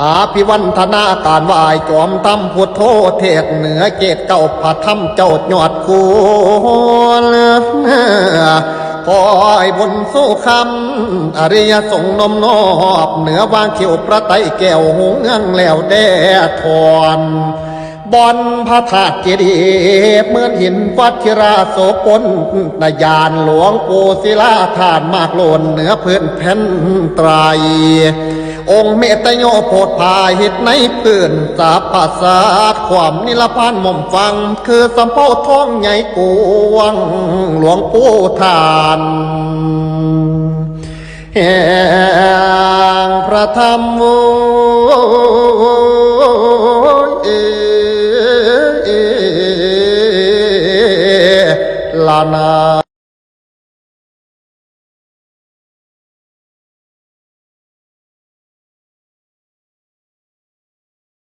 อาภิวันธนาการวายจอมทำพุทโธเทศเหนือเกตเก่าพระธรรมเจ้าหยอดคูลคอยบนสู้คำอริยสงนมนอบเหนือวางเขียวประไตแก้วหงเงืองแล้วแด่ทอนบอนพระธาตุเจดีเหมือนหินวัชิราโสปนนายานหลวงปูศิลาธาตุมากโลนเหนือเพื้นแผ่นไตร องค์เมตโยโพดพายหิตในเพื่อนสาภาษความนิรพานหม่อมฟัง คือสัมเพาท้องใหญ่กวง หลวงปู่ทานแห่งพระธรรมโเอลานา